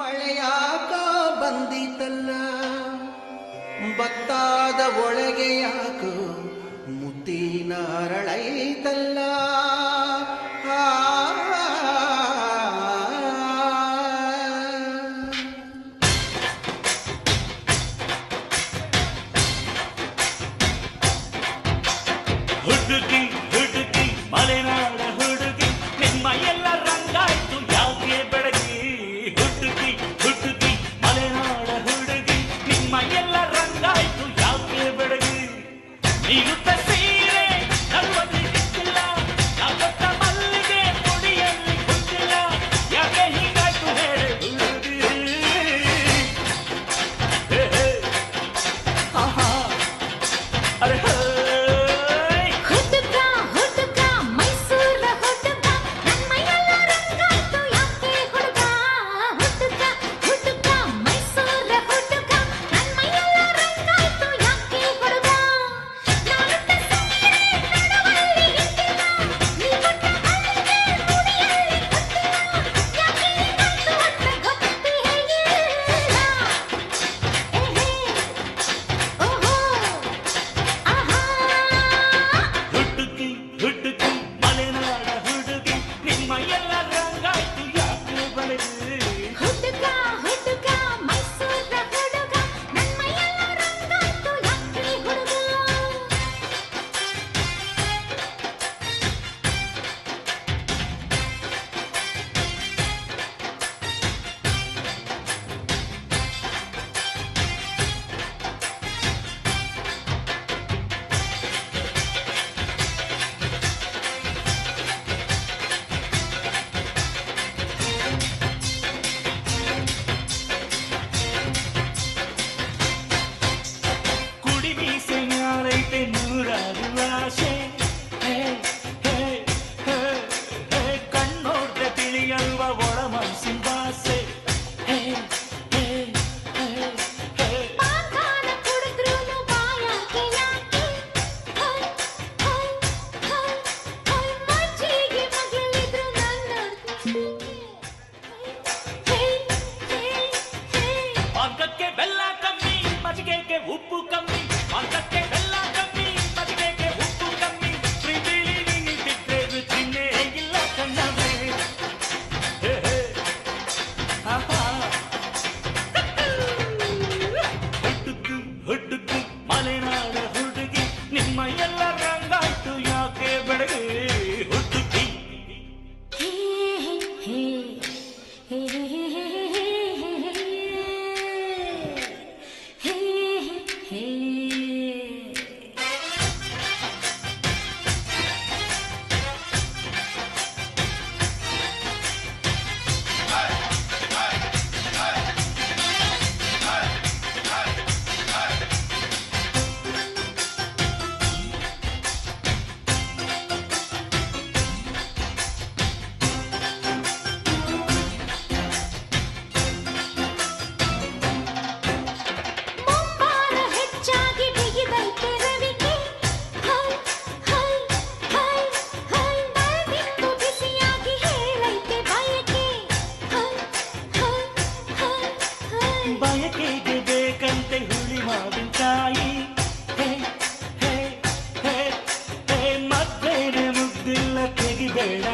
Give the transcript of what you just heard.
ಮಳೆಯಾಕ ಬಂದಿತಲ್ಲ ಭಕ್ತಾದ ಒಳೆ Peter Pan. உப்பு கம்மி வந்தத்தை வெள்ளம் கம்மி பத்தேக்கு உப்பு கம்மி. பிரிவிலி நீ திட்டேது சின்னே இல்ல கண்ணவே. ಹೊಡ್ಡುಕು ಹೊಡ್ಡುಕು ಮಲೆನಾಡ ಹುಡುಗಿ ನಿಮ್ಮಯ್ಯ ಹೇಗೆ ಬೇಕಂತೆ ಹುಳಿ ಮಾವಿನಕಾಯಿ ಹೇ ಮತ್ತೇನೆ ಮುಗ್ದಿಲ್ಲ ತೆಗಿಬೇಡ